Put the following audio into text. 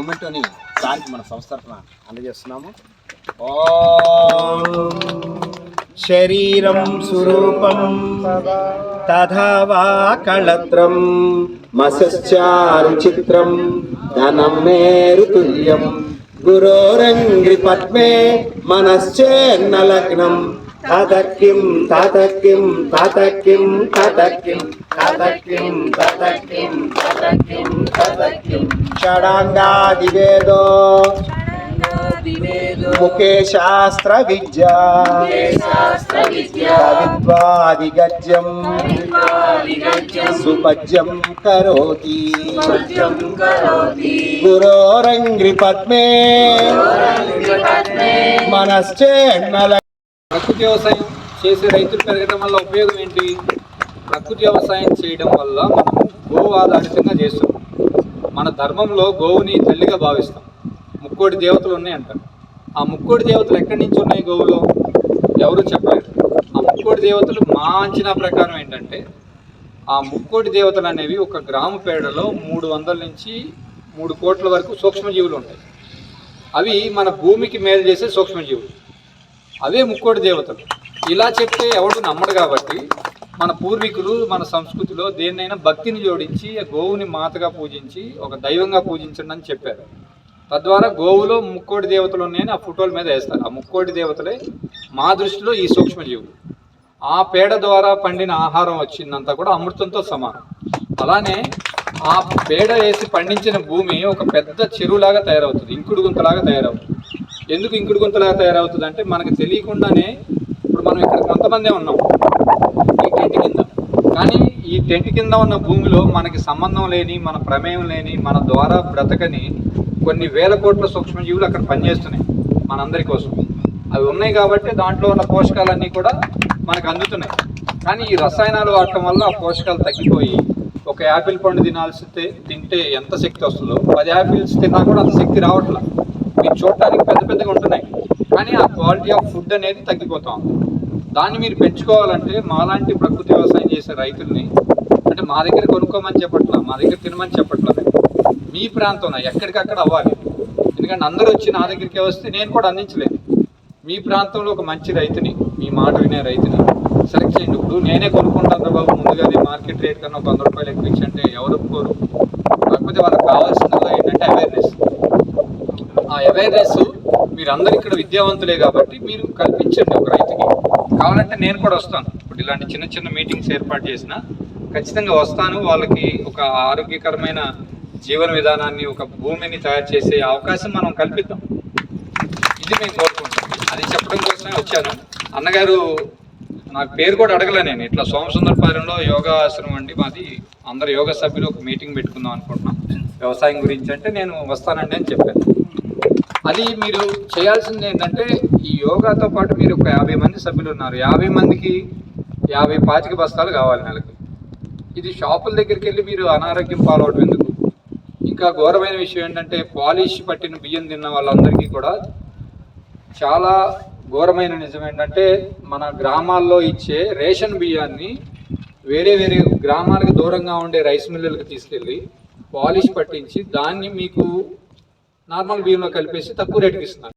మొమెంటోని దానికి మన సంస్థ అందజేస్తున్నాము. శరీరం స్వరూపం తథా వా కళత్రం మసశ్చారు చిత్రం ధనం మేరుతుల్యం गुरोरङ्गि पद्मे मनश्चेन्न लग्नं तत किं तत किं तत किं तत किं तत किं तत किं तत किं तत किं षडाङ्गादिवेदो ముఖే శాస్త్ర విద్య విద్యా కవిత్వాదిగజ్యం సుపజ్యం కరోతి గురోరంగ్రి పద్మే మనశ్చేన్నల ప్రకృతి వ్యవసాయం చేసే రైతులు పెరగడం వల్ల ఉపయోగం ఏంటి? ప్రకృతి వ్యవసాయం చేయడం వల్ల మనం గోవు ఆధారితంగా చేస్తున్నాం. మన ధర్మంలో గోవుని తల్లిగా భావిస్తాం. ముక్కోటి దేవతలు ఉన్నాయంటారు. ఆ ముక్కోటి దేవతలు ఎక్కడి నుంచి ఉన్నాయి గోవులో? ఎవరు చెప్పలేరు. ఆ ముక్కోటి దేవతలు మా అంచనా ప్రకారం ఏంటంటే ఆ ముక్కోటి దేవతలు అనేవి ఒక గ్రామ పేడలో మూడు వందల నుంచి మూడు కోట్ల వరకు సూక్ష్మజీవులు ఉంటాయి. అవి మన భూమికి మేలు చేసే సూక్ష్మజీవులు. అవే ముక్కోటి దేవతలు. ఇలా చెప్తే ఎవడు నమ్మడు కాబట్టి మన పూర్వీకులు మన సంస్కృతిలో దేన్నైనా భక్తిని జోడించి ఆ గోవుని మాతగా పూజించి ఒక దైవంగా పూజించండి అని చెప్పారు. తద్వారా గోవులో ముక్కోటి దేవతలు ఉన్నాయని ఆ ఫోటోల మీద వేస్తారు. ఆ ముక్కోటి దేవతలే మా దృష్టిలో ఈ సూక్ష్మజీవులు. ఆ పేడ ద్వారా పండిన ఆహారం వచ్చిందంతా కూడా అమృతంతో సమానం. అలానే ఆ పేడ వేసి పండించిన భూమి ఒక పెద్ద చెరువులాగా తయారవుతుంది. ఇంకుడు గుంతలాగా తయారవుతుంది. ఎందుకు ఇంకుడు గుంతలాగా తయారవుతుంది అంటే మనకు తెలియకుండానే ఇప్పుడు మనం ఇక్కడ కొంతమందే ఉన్నాం. ఈ టెంట్ కింద. కానీ ఈ టెంట్ కింద ఉన్న భూమిలో మనకి సంబంధం లేని మన ప్రమేయం లేని మన ద్వారా బ్రతకని కొన్ని వేల కోట్ల సూక్ష్మజీవులు అక్కడ పనిచేస్తున్నాయి మనందరి కోసం. అవి ఉన్నాయి కాబట్టి దాంట్లో ఉన్న పోషకాలన్నీ కూడా మనకు అందుతున్నాయి. కానీ ఈ రసాయనాలు వాడటం వల్ల ఆ పోషకాలు తగ్గిపోయి ఒక యాపిల్ పండు తినాల్సి తింటే ఎంత శక్తి వస్తుందో పది యాపిల్స్ తిన్నా కూడా అంత శక్తి రావట్లేదు మీరు చూడటానికి పెద్ద పెద్దగా ఉంటున్నాయి. కానీ ఆ క్వాలిటీ ఆఫ్ ఫుడ్ అనేది తగ్గిపోతా ఉంది. దాన్ని మీరు పెంచుకోవాలంటే మాలాంటి ప్రకృతి వ్యవసాయం చేసే రైతుల్ని అంటే మా దగ్గర కొనుక్కోమని చెప్పట్లా మా దగ్గర తినమని చెప్పట్లా మీ ప్రాంతంలో ఎక్కడికక్కడ అవ్వాలి. ఎందుకంటే అందరూ వచ్చి నా దగ్గరికి వస్తే నేను కూడా అందించలేను. మీ ప్రాంతంలో ఒక మంచి రైతుని మీ మాట వినే రైతుని సెలెక్ట్ చేయండి. ఇప్పుడు నేనే కొనుక్కుంటాను బాబు ముందుగా అది మార్కెట్ రేట్ కన్నా ఒక వంద రూపాయలు ఎక్కువ ఇచ్చంటే ఎవరు ఒప్పుకోరు. కాకపోతే వాళ్ళకి కావాల్సిందల్లా ఏంటంటే అవేర్నెస్ ఆ అవేర్నెస్ మీరందరూ ఇక్కడ విద్యావంతులే కాబట్టి మీరు కల్పించండి ఒక రైతుకి. కావాలంటే నేను కూడా వస్తాను. ఇప్పుడు ఇలాంటి చిన్న చిన్న మీటింగ్స్ ఏర్పాటు చేసిన ఖచ్చితంగా వస్తాను. వాళ్ళకి ఒక ఆరోగ్యకరమైన జీవన విధానాన్ని ఒక భూమిని తయారు చేసే అవకాశం మనం కల్పిద్దాం. ఇది మేము కోరుకుంటాం అది చెప్పడం కోసమే వచ్చాను. అన్నగారు నాకు పేరు కూడా అడగలే నేను. ఇట్లా సోమసుందరపాలెంలో యోగా ఆశ్రమం అండి. మాది అందరు యోగా సభ్యులు ఒక మీటింగ్ పెట్టుకుందాం అనుకుంటున్నాం. వ్యవసాయం గురించి అంటే నేను వస్తానండి అని చెప్పాను. అది మీరు చేయాల్సింది ఏంటంటే ఈ యోగాతో పాటు మీరు ఒక యాభై మంది సభ్యులు ఉన్నారు. యాభై మందికి యాభై పాతిక బస్తాలు కావాలి నెలకి. ఇది షాపుల దగ్గరికి వెళ్ళి మీరు అనారోగ్యం పాలవడం ఇంకా ఘోరమైన విషయం ఏంటంటే పాలిష్ పట్టిన బియ్యం తిన్న వాళ్ళందరికీ కూడా చాలా ఘోరమైన నిజం ఏంటంటే మన గ్రామాల్లో ఇచ్చే రేషన్ బియ్యాన్ని వేరే వేరే గ్రామాలకు దూరంగా ఉండే రైస్ మిల్లులకు తీసుకెళ్ళి పాలిష్ పట్టించి దాన్ని మీకు నార్మల్ బియ్యంలో కలిపేసి తక్కువ రేటుకి ఇస్తున్నారు.